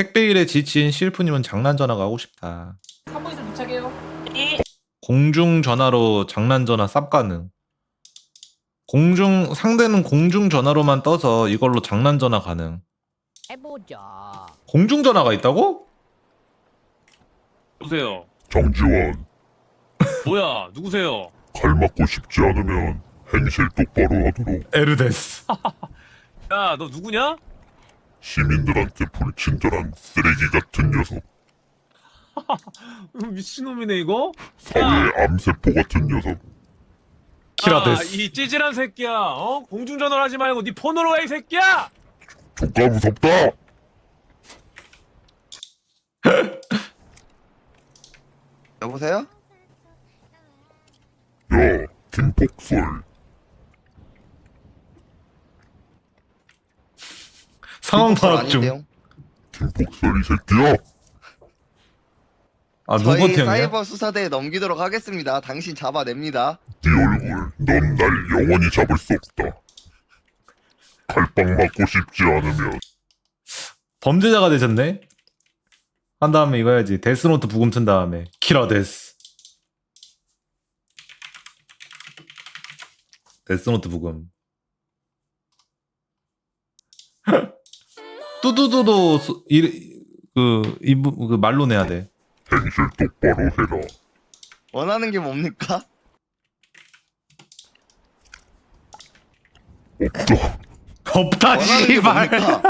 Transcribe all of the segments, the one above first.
택배 일에 지친 실프님은 장난 전화가 하고 싶다. 3분 있으면 도착해요. 공중 전화로 장난 전화 쌉 가능. 공중 상대는 공중 전화로만 떠서 이걸로 장난 전화 가능. 해보자. 공중 전화가 있다고? 누구세요? 정지원, 뭐야? 누구세요? 칼 맞고 싶지 않으면 행실 똑바로 하도록 에르데스. 야, 너 누구냐? 시민들한테 불친절한 쓰레기 같은 녀석, 미친놈이네 이거. 사회의 암세포 같은 녀석, 키라데스. 아, 이 찌질한 새끼야. 어? 공중전화를 하지 말고 네 폰으로 해 이 새끼야. 조까 무섭다! 여보세요? 야, 김폭설, 상황 파악 중. 김폭설 이 새끼야! 아 저희 로봇 형이야? 사이버 수사대에 넘기도록 하겠습니다. 당신 잡아냅니다. 네 얼굴, 넌 날 영원히 잡을 수 없다. 칼빵 맞고 싶지 않으면 범죄자가 되셨네. 한 다음에 이거 해야지. 데스노트 부금 튼 다음에 키라 데스. 데스노트 부금. 뚜두두도 이, 그, 이, 부- 그 말로 내야 돼. 행실 똑바로 해라. 원하는 게 뭡니까? 없다, 원하는 게 씨발. 뭡니까?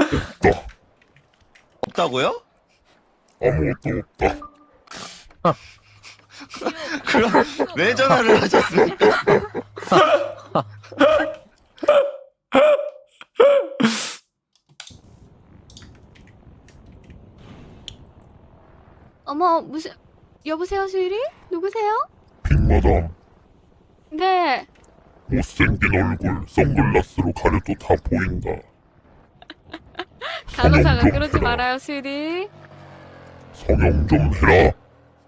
없다, 없다고요? 아무것도 없다. 그럼 왜 전화를 하셨습니까? 어머 무슨 여보세요 수일이? 누구세요? 빅마담, 네 못생긴 얼굴 선글라스로 가려도 다 보인다. 간호사가 좀 그러지 해라. 말아요 수일이 성형 좀 해라.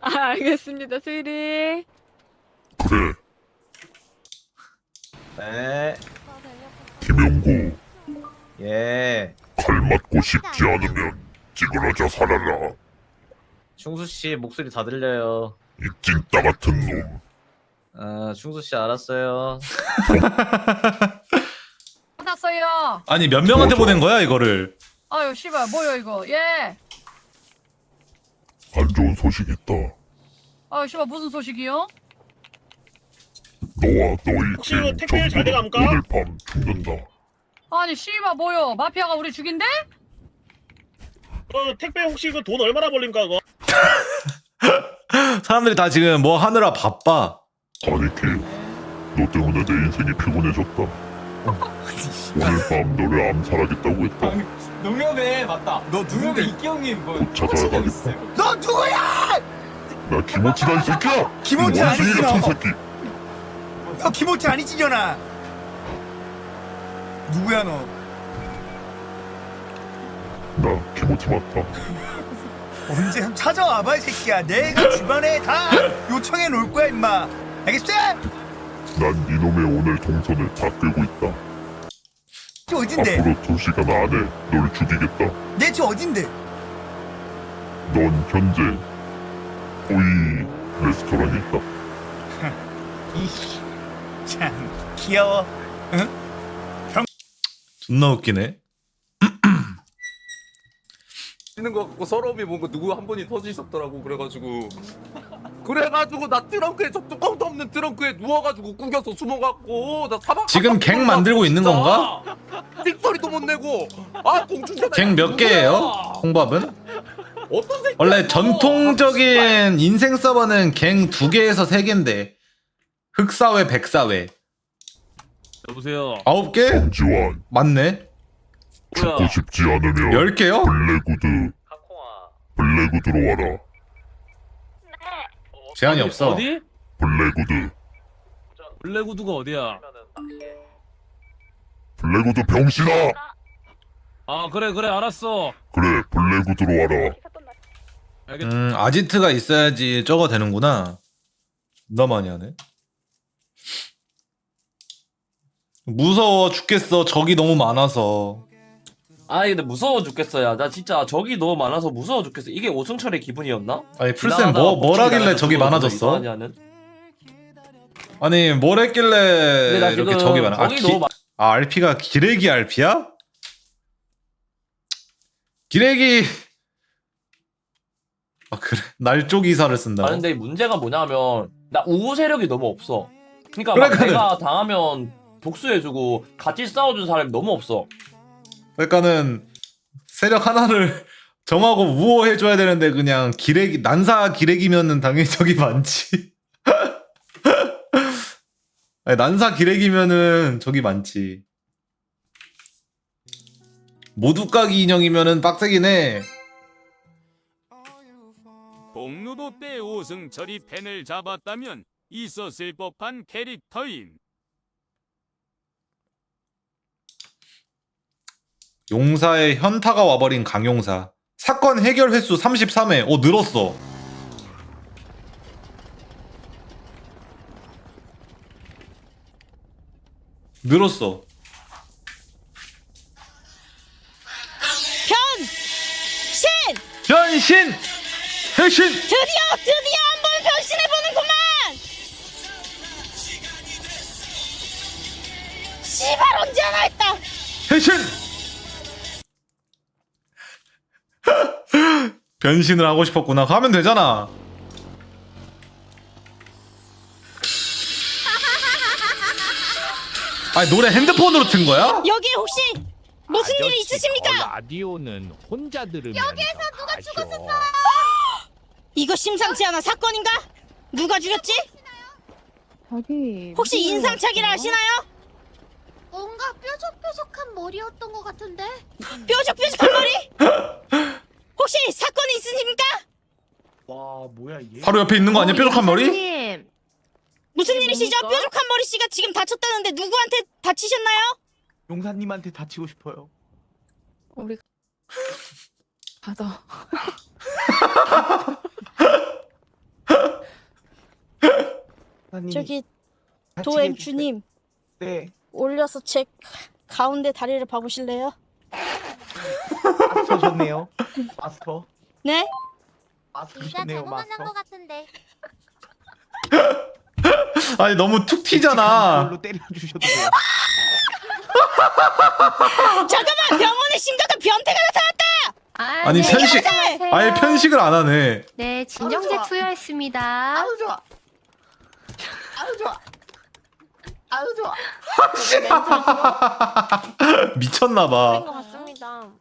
아 알겠습니다 수일이 그래, 네. 김영구, 예. 칼 맞고 싶지 않으면 찌그러져 살아라. 충수 씨 목소리 다 들려요. 이 찐따 같은 놈. 아, 충수 씨 알았어요. 받았어요. 아니, 몇 명한테 좋아. 보낸 거야, 이거를? 아유 씨발 뭐야 이거 예 안 좋은 소식 있다. 아유 씨발 무슨 소식이요? 너와 너의 혹시 팀 이거 택배 잘 전부 돼갑니까? 오늘 밤 죽는다. 아니 씨발 뭐요 마피아가 우리 죽인대? 그 택배 혹시 그 돈 얼마나 벌립니까 그거? 사람들이 다 지금 뭐 하느라 바빠. 아니 킴, 너 때문에 내 인생이 피곤해졌다. 오늘 밤 너를 암살하겠다고 했다. 농협에 맞다. 너 누구인데 이기영님 뭐 곧 찾아가겠다. 너 누구야? 나 김호치다 이 새끼야! 김호치 이 원숭이 아니지, 같은 너. 새끼! 너 김호치 아니지 전아 누구야 너 나 김호치 맞다. 언제 좀 찾아와봐 이 새끼야 내가 주변에 다 요청해 놓을 거야 임마 알겠어? 난 이놈의 오늘 동선을 다 끌고 있다. 저 어딘데? 앞으로 두 시간 안에 널 죽이겠다. 내 집 어딘데? 넌 현재 호이 레스토랑에 있다. 이씨 참 귀여워 존나 웃기네. 있는 거 같고 서러움이 뭔가 누구 한 분이 터지셨더라고 그래가지고 그래가지고 나 트렁크에 저 뚜껑도 없는 트렁크에 누워가지고 구겨서 숨어갖고 나 사방 지금 갱 만들고 있는 건가? 띡소리도 못 내고 아 공중전화 갱몇 개예요? 홍밥은? 어떤 새끼 원래 전통적인 인생 서버는 갱 두 개에서 세 개인데 흑사회, 백사회 여보세요. 아홉 개? 맞네. 죽고 싶지 않으면 열 개요? 블랙우드, 카콩아. 블랙우드로 와라. 제한이 어디, 없어. 어디? 블랙우드, 블랙우드가 어디야? 블랙우드 병신아! 아 그래 그래 알았어. 그래, 블랙우드로 와라. 알겠다. 음, 아지트가 있어야지 저거 되는구나. 나 많이 하네. 무서워 죽겠어. 적이 너무 많아서. 아니 근데 무서워 죽겠어야. 나 진짜 적이 너무 많아서 무서워 죽겠어. 이게 오승철의 기분이었나? 아니 풀쌤 뭐뭘 하길래 적이 많아졌어? 하는. 아니 뭘 근데 했길래 나 이렇게 적이 많아? 아, 적이 기, 너무 많. 아 RP가 기레기 RP야? 기레기 아 그래 날조 기사를 쓴다. 아 근데 문제가 뭐냐면 나 우호 세력이 너무 없어. 그러니까 막 그러니까는- 내가 당하면 복수해주고 같이 싸워준 사람이 너무 없어. 그러니까는 세력 하나를 정하고 우호해 줘야 되는데 그냥 기레기 난사 기레기면은 당연히 적이 많지. 아니, 난사 기레기면은 적이 많지. 모두 까기 인형이면은 빡세긴 해. 복루도 때 오승철이 펜을 잡았다면 있었을 법한 캐릭터임. 용사의 현타가 와버린 강용사. 사건 해결 횟수 33회. 오 늘었어. 늘었어. 신! 변신! 해신! 드디어 드디어 한번 변신해보는구만! 씨발 언제 하나 했다! 해신! 변신을 하고 싶었구나. 하면 되잖아. 아니 노래 핸드폰으로 튼 거야? 여기에 혹시 무슨 일 있으십니까? 라디오는 혼자 들으면 여기에서 누가 죽었었어? 이거 심상치 않은 사건인가? 누가 죽였지? 자기 혹시 인상착의를 하시나요? 뭔가 뾰족뾰족한 머리였던 것 같은데? 뾰족뾰족한 머리? 혹시 사건이 있으십니까? 와 뭐야 얘 바로 옆에 있는 거 아니야? 뾰족한 머리? 님 무슨 일이시죠? 뾰족한 머리 씨가 지금 다쳤다는데 누구한테 다치셨나요? 용사님한테 다치고 싶어요 우리 가자. 용사님 저기 도행 해주세요. 주님 네 올려서 제 가운데 다리를 봐보실래요? 마스터셨네요 마스터 네? 마스터셨네요 마스터 같은데. 아니 너무 툭 튀잖아. 걸로 때려주셔도 돼요 잠깐만 병원에 심각한 변태가 나타났다! 아니 편식 아예 편식을 안 하네. 네, 진정제 투여했습니다. 아유 좋아 아유 좋아 아유 좋아 미쳤나 봐. 같습니다.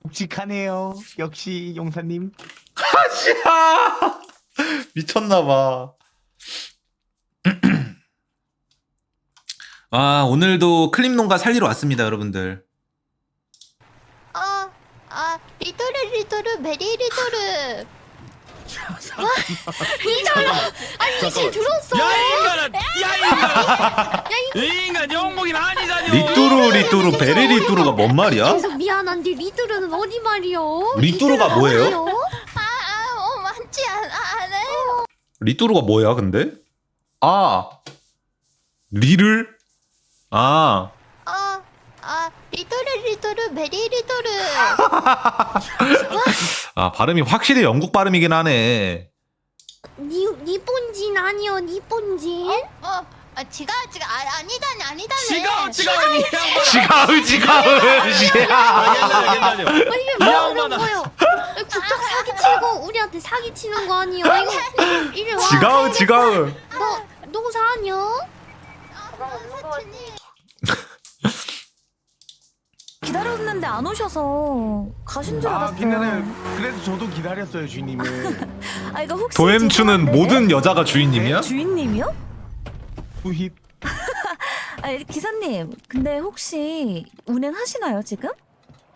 묵직하네요 역시 용사님 아시아 미쳤나 봐. 아 오늘도 클립 농가 살리러 왔습니다 여러분들. 아, 아, 리토르 리토르 메리 리토르. 리토르. 아니 이제 들었어. 야 인간아! 야 인간! 이 인간 영목이 아니잖여. 리뚜루 리뚜루 베리 리뚜루가 뭔 말이야? 계속 미안한데 리토르는 어디 말이요? 리뚜루가 뭐예요? 아, 아, 어 많지 않아, 않아요. 리뚜루가 뭐야 근데? 아 리를 아 아, 아, 리토르 리토르 메리 리토르. 아, 발음이 확실히 영국 발음이긴 하네. 니 니본진 아니요 니본진? 어, 아 지가 지가 아, 아니다니 아니다네. 지가 지가. 지가우 지가우 씨야. 괜찮아요. 어, 이게 이뭐 양반아. 그런 거예요? 국적 사기 치고 우리한테 사기 치는 거 아니요? 이거 이리 와. 지가우 지가우. 너 농사 아니요? 기다렸는데 안 오셔서 가신 줄아 기다려요 그래서 저도 기다렸어요 주인님을 아 이거 혹시 도엠추는 모든 여자가 주인님이야? 주인님이요? 후힙 아 기사님 근데 혹시 운행하시나요 지금?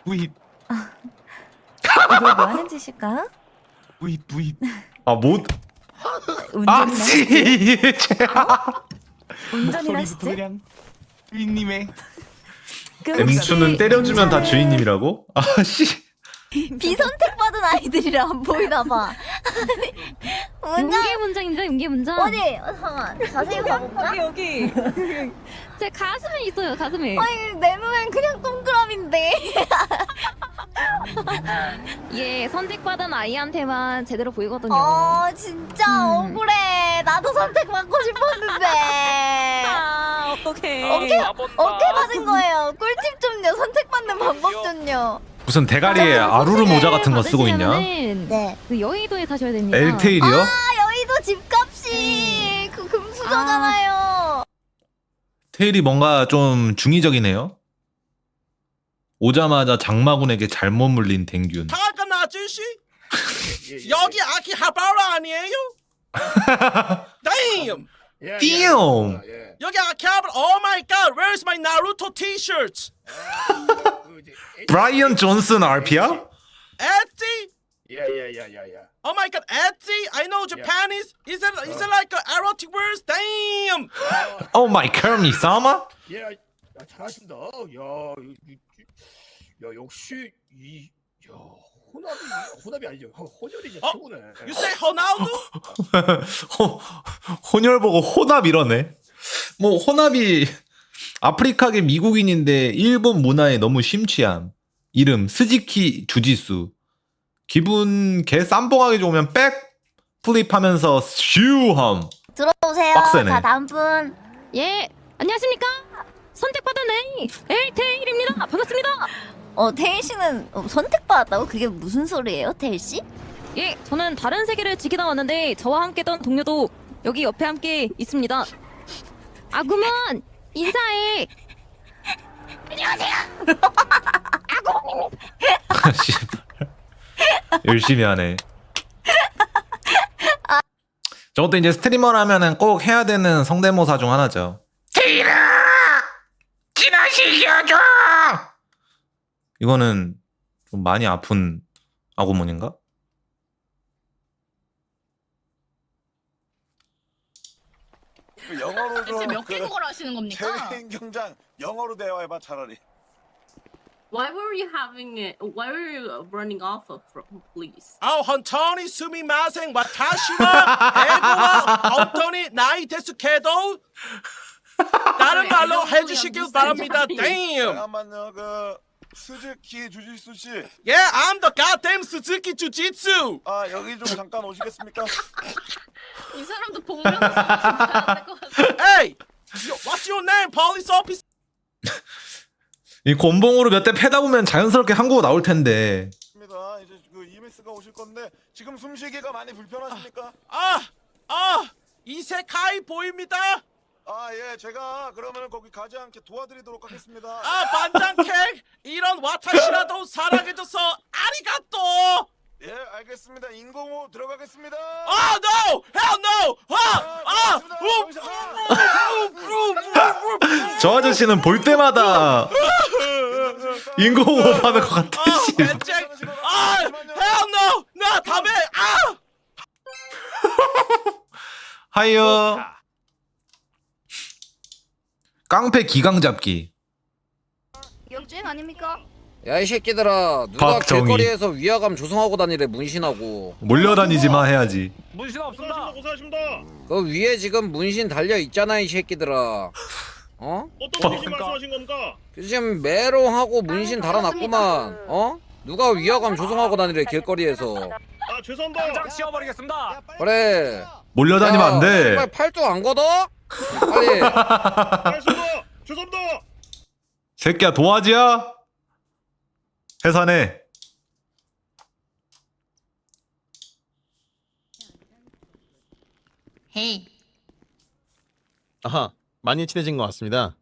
후힙 이거 뭐 하는 짓일까? 후힙 후힙 아, 못. 운전이나 아? 씨. 운전이나 목소리부터 하시지? 그냥 주인님의 그 엠추는 때려주면 다 주인님이라고? 아, 씨. 비선택받은 아이들이라 안 보이나 봐. 문장 문장입니다. 임계 문장. 어디? 어, 잠깐만. 자세히 봐볼까? 여기. 제 가슴에 있어요. 가슴에. 아니 내 눈엔 그냥 동그라미인데. 예, 선택받은 아이한테만 제대로 보이거든요. 어 진짜 음. 억울해. 나도 선택받고 싶었는데. 아, 어떡해. 어깨 어깨 받은 거예요. 꿀팁 좀요. 선택받는 방법 좀요. 무슨 대가리에 아루르 모자 같은 거 쓰고 있냐? 네. 그 여의도에 사셔야 됩니다. 엘테일이요? 아 여의도 집값이 그 금수저잖아요. 테일이 뭔가 좀 중의적이네요. 오자마자 장마군에게 잘못 물린 댕균. 잠깐 아저씨 여기 아키 하바라 아니에요? Damn 띠용! 여기 아키 하바라 Oh my god Where's my Naruto t-shirt 브라이언 존슨 RP야? Etsy 야야야야야. Oh my god Etsy I know Japanese Is it is it like a erotic words Damn 오 마이 커미 사마? 야, 야 잘하신다. 야, 야 역시 이, 야 호납이 호납이 아니죠. 호- 혼혈이죠. 어? 최고네. You say Ronaldo? 호, 혼혈 보고 호납 이러네. 뭐 호납이 아프리카계 미국인인데 일본 문화에 너무 심취함. 이름 스지키 주지수. 기분 개 쌈뽕하게 좋으면 백 플립하면서 슈함. 들어오세요. 빡세네. 자 다음 분. 예, 안녕하십니까? 선택받은 아이 엘테일입니다. 반갑습니다. 어 태일 씨는 어, 선택받았다고? 그게 무슨 소리예요, 태일 씨? 예, 저는 다른 세계를 지키다 왔는데 저와 함께던 동료도 여기 옆에 함께 있습니다. 아구먼 인사해. 씨발. 열심히 하네. 저것도 이제 스트리머라면은 꼭 해야 되는 성대모사 중 하나죠. 테이라! 진화시켜줘! 이거는 좀 많이 아픈 아구몬인가? 영어로 좀몇 개국어를 하시는 겁니까? 케빈 경장 영어로 대화해봐 차라리. Why were you having it? Why were you running off of from police? 아 헌터니 스미마생 와타시와 에고와 헌터니 나이 데스케도 다른 말로 해주시길 바랍니다 Damn 잠깐만요 그 스즈키 주지수 씨. Yeah I'm the goddamn Suzuki Jujitsu 아 여기 좀 잠깐 오시겠습니까? 이 사람도 복면서 진짜 될것 같아. Hey yo, What's your name police officer 이 곤봉으로 몇 대 패다 보면 자연스럽게 한국어 나올 텐데. 입니다. 이제 그 이미스가 오실 건데 지금 숨쉬기가 많이 불편하십니까? 아, 아, 이세카이 보입니다. 아 예 제가 그러면 거기 가지 않게 도와드리도록 하겠습니다. 아, 반장객 이런 와타시라도 사랑해줘서 아리가또. 예 알겠습니다. 인공호 들어가겠습니다. 아, no, hell no. 아, 아, 저 아저씨는 볼 때마다 인공호흡 하는 것 같아. 아, 아, hell no, 나 담배, 아. 하이요. 깡패 기강 잡기. 역주행 아닙니까? 야 이 새끼들아 누가 박정희. 길거리에서 위화감 조성하고 다니래 문신하고 몰려다니지만 해야지. 문신 없습니다. 고생하십니다. 그 위에 지금 문신 달려 있잖아 이 새끼들아 어? 어떤 분이 말씀하신 겁니까? 지금 메롱하고 문신 달아놨구만 어? 누가 위화감 조성하고 다니래 길거리에서 아 죄송합니다. 당장 씌워버리겠습니다. 그래 몰려다니면 안 돼. 정말 팔뚝 안 걷어? 알겠습니다. 죄송합니다. 새끼야 도화지야? 해산해. 헤이. 아하, 많이 친해진 것 같습니다.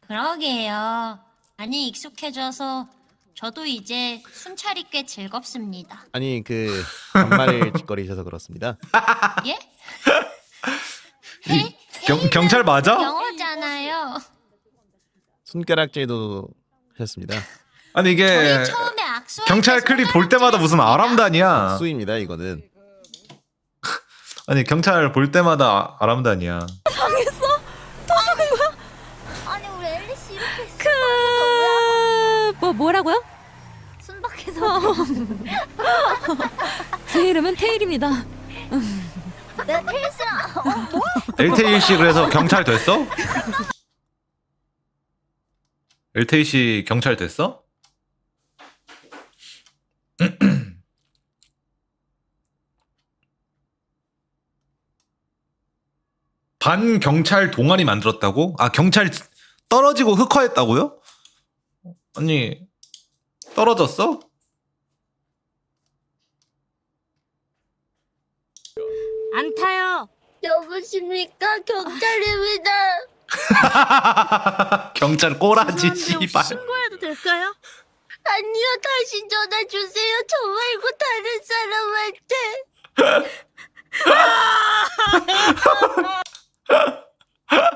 그러게요. 많이 익숙해져서 저도 이제 순찰이 꽤 즐겁습니다. 아니 그 반말 짓거리셔서 그렇습니다. 예? 이 경, 경찰 맞아? 영어잖아요. 손가락질도 하셨습니다. 아니 이게 처음에 악수 경찰 클립 볼 때마다 무슨 아람단이야. 수입니다 이거는. 아니 경찰 볼 때마다 아람단이야. 아니 우리 앨리씨 이렇게 그... 뭐 뭐라고요? 순박해 그래서 제 이름은 테일입니다. 내 테일스랑 뭐? LTE 씨 그래서 경찰 됐어? LTE 씨 경찰 됐어? 반 경찰 동아리 만들었다고? 아 경찰 떨어지고 흑화했다고요? 아니 떨어졌어? 안 타요. 여보십니까 경찰입니다. 경찰 꼬라지 씨발 신고해도 될까요? 아니요 다시 전화 주세요. 저 말고 다른 사람한테.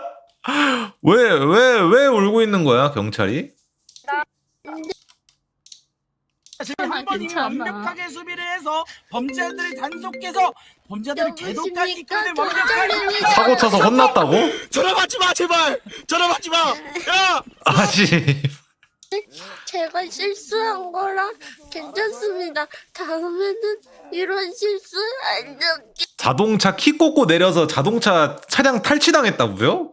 왜 왜 왜 울고 있는 거야 경찰이? 번이 괜찮아. 완벽하게 수비를 해서 범죄자들이 단속해서 이 여보십니까 끈을 완벽하게. 사고 쳐서 혼났다고? 전화 받지 마 제발 전화 받지 마야 아씨 제가 실수한 거라 괜찮습니다. 다음에는 이런 실수 안 적게. 자동차 키 꽂고 내려서 자동차 차량 탈취당했다고요?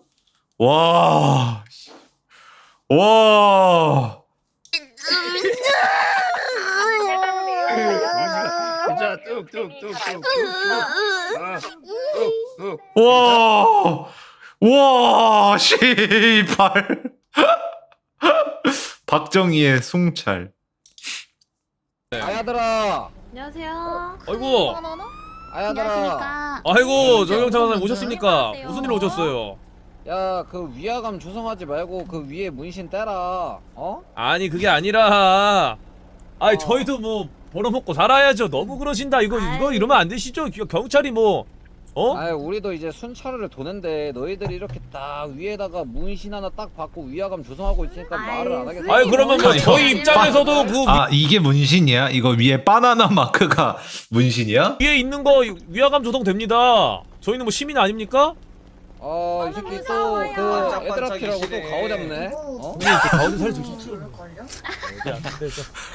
와. 와. 진 짜 뚝뚝 뚝 뚝 뚝. 아, 뚝 뚝. 와. 와, 씨발. 박정희의 숭찰. 아야들아 안녕하세요. 아이고 안녕하십니까. 아이고 정영찬 선생님 오셨습니까 안녕하세요. 무슨 일로 오셨어요 야 그 위화감 조성하지 말고 그 위에 문신 떼라 어? 아니 그게 아니라 아니 어. 저희도 뭐 벌어먹고 살아야죠 너무 그러신다 이거 이거 이러면 안 되시죠 겨- 경찰이 뭐 어? 아이 우리도 이제 순찰을 도는데 너희들이 이렇게 딱 위에다가 문신 하나 딱 받고 위화감 조성하고 있으니까 말을 안 하겠어 아니 그러면 뭐 저희 입장에서도 그 아, 이게 문신이야? 이거 위에 바나나 마크가 문신이야? 위에 있는 거 위화감 조성됩니다 저희는 뭐 시민 아닙니까? 어이 새끼 또그 애드라키라고 또 가오 잡네. 어? 형님 저 가운데 살주십시오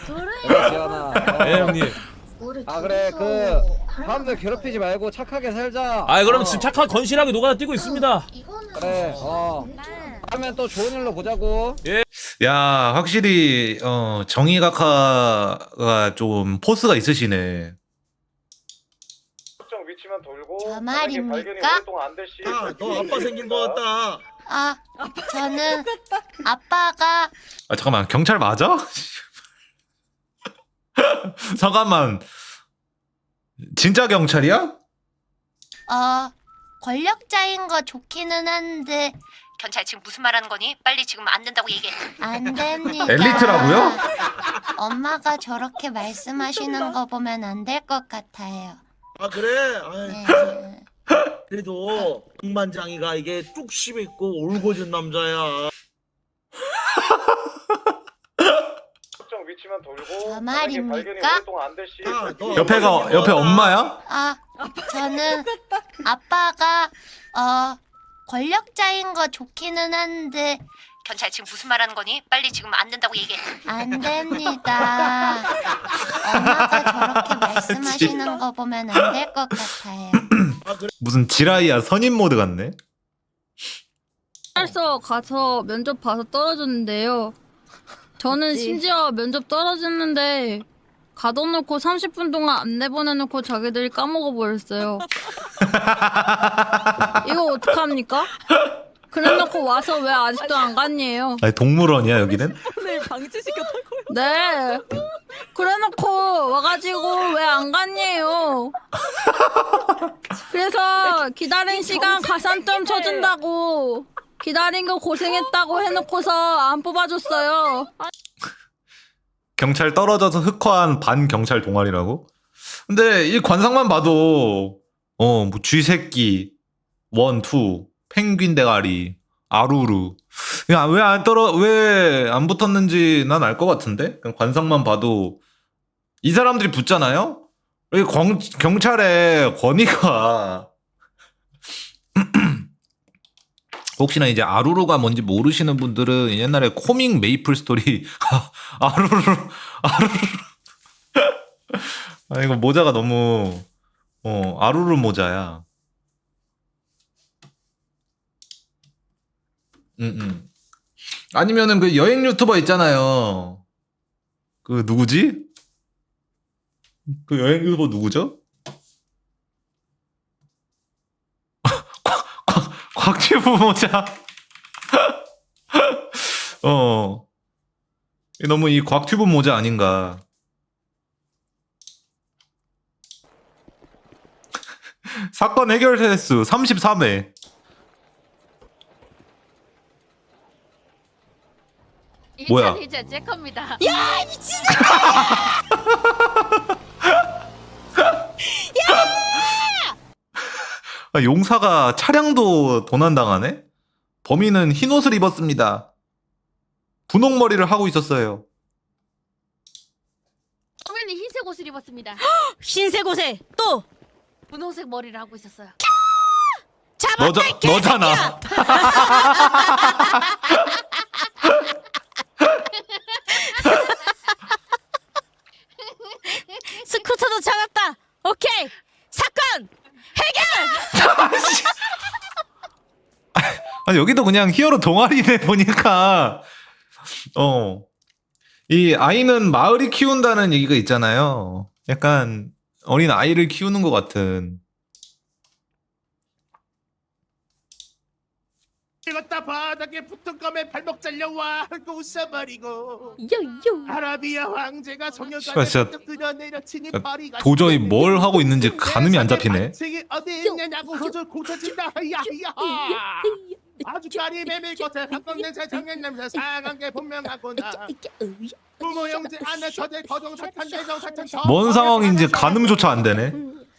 그래 지현아 네 어. 형님. 아 그래 그 사람들 괴롭히지 말고 착하게 살자. 아 그럼 어. 지금 착한 건실하게 녹아다 뛰고 있습니다. 그래 어. 다음엔 또 좋은 일로 보자고. 야, 확실히 어, 정의각하가 좀 포스가 있으시네. 저 말입니까? 야너 아빠 생긴 거 같다 아 저는 아빠가 아, 잠깐만. 경찰 맞아? 잠깐만. 진짜 경찰이야? 어 권력자인 거 좋기는 한데 경찰 지금 무슨 말 하는 거니? 빨리 지금 안 된다고 얘기해. 안 됩니다. 엘리트라고요? 엄마가 저렇게 말씀하시는 거 보면 안 될 것 같아요. 아 그래 네. 그래도 공반장이가 이게 뚝심 있고 올고진 남자야 저 말입니까? 야너 옆에가 옆에 엄마야? 아 저는 아빠가 어 권력자인 거 좋기는 한데 경찰 지금 무슨 말 하는 거니? 빨리 지금 안 된다고 얘기해. 안 됩니다. 엄마가 저렇게 말씀하시는 거 보면 안 될 것 같아요. 무슨 지라이야 선임 모드 같네. 경찰서 가서 면접 봐서 떨어졌는데요. 저는 심지어 면접 떨어졌는데 가둬놓고 30분 동안 안 내보내놓고 자기들이 까먹어 버렸어요. 이거 어떡합니까? 그래놓고 와서 왜 아직도 안 갔니에요? 아니 동물원이야 여기는? 네. 그래놓고 와가지고 왜 안 갔니에요? 그래서 기다린 시간 가산점 쳐준다고 기다린 거 고생했다고 해놓고서 안 뽑아줬어요. 경찰 떨어져서 흑화한 반 경찰 동아리라고? 근데 이 관상만 봐도 어뭐 쥐새끼 원 투 펭귄 대가리 아루루 왜 안 떨어 왜 안 붙었는지 난 알 것 같은데 관상만 봐도 이 사람들이 붙잖아요. 이 경, 경찰의 권위가 혹시나 이제 아루루가 뭔지 모르시는 분들은 옛날에 코믹 메이플 스토리 아루루 아루루 아 이거 모자가 너무 어 아루르 모자야. 음, 음. 아니면은 그 여행 유튜버 있잖아요. 그 누구지? 그 여행 유튜버 누구죠? 곽- 곽- 곽튜브 모자. 어. 너무 이 곽튜브 모자 아닌가. 사건 해결 횟수 33회. 뭐야? 이제 제 겁니다. 야 미친 아, 용사가 차량도 도난당하네? 범인은 흰 옷을 입었습니다. 분홍 머리를 하고 있었어요. 소민이 흰색 옷을 입었습니다. 흰색 옷에 또 분홍색 머리를 하고 있었어요. 너자, 너잖아 잡았다. 오케이 사건 아, 여기도 그냥 히어로 동아리네 보니까. 어. 이 아이는 마을이 키운다는 얘기가 있잖아요. 약간 어린 아이를 키우는 것 같은. 읽었다 바닥에 붙은 검에 발목 잘려와 헐고 웃어버리고 요요 아라비아 황제가 씨발, 소녀가 진짜 끌어내려치니 야, 파리가 도저히 뭘 하고 있는지 가늠이 안 잡히네. 어디 있냐고 고쳐진다 야야 아주 까리 메밀 것에 한국 냄새 정연 냄새 상한 게 분명하구나. 부모 형제 아내 처제 거동 사탄 대정 사탄 뭔 상황인지 가늠조차 안 되네.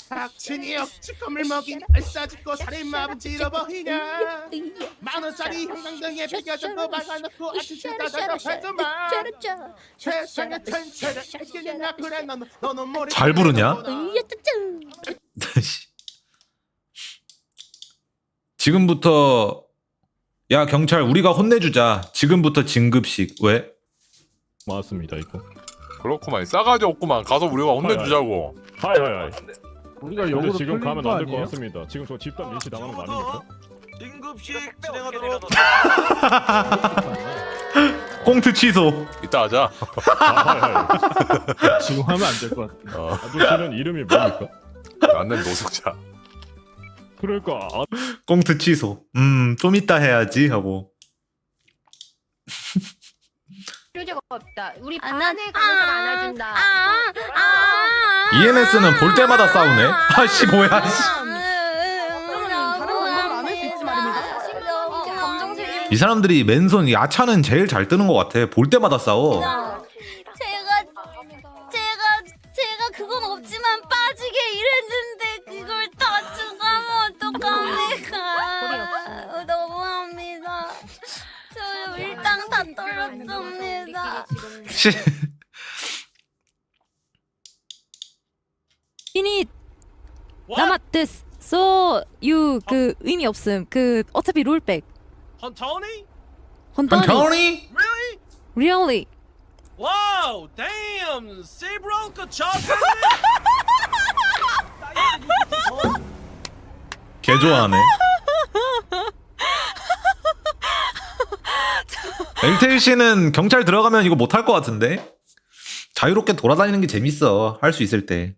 닥친이 억지껌을 먹인 알싸짓고 살인마분 찔러버리냐. 만원짜리 형광등에 베겨졌고 막아놓고 아침치다 대답해주마 세상에 천체를 알겠냐. 그래 너는 너는 모르 잘 부르냐? 지금부터 야 경찰 우리가 혼내주자. 지금부터 진급식 왜? 맞습니다 이거. 그렇구만 싸가지 없구만 가서 우리가 혼내주자고 하이 하이 하이. 우리가 여기서 지금 풀린 가면 거 안 될 것 아니에요? 같습니다. 지금 저 집단 민치 당하는 거 아닙니까? 긴급식 진행하도록 꽁트 취소. 이따 하자 지금 하면 안 될 것 같아. 어. 아저씨는 이름이 뭡니까? 나는 노숙자 그러니까 아, 꽁트 취소. 음, 좀 이따 해야지 하고. 필요가 없다. 우리 안 반의 가능성 안아준다. ENS는 볼 때마다 싸우네. 아씨 뭐야? 씨. 이 사람들이 맨손 야차는 제일 잘 뜨는 것 같아. 볼 때마다 싸워. 씨. 이니 남았데스 소유 그 의미 없음 그 어차피 롤백 헌터니? 헌터니 Tony? Really? really Wow, damn, Sebronka chocolate. 개 좋아하네. 엘테일 씨는 경찰 들어가면 이거 못할 것 같은데? 자유롭게 돌아다니는 게 재밌어. 할 수 있을 때.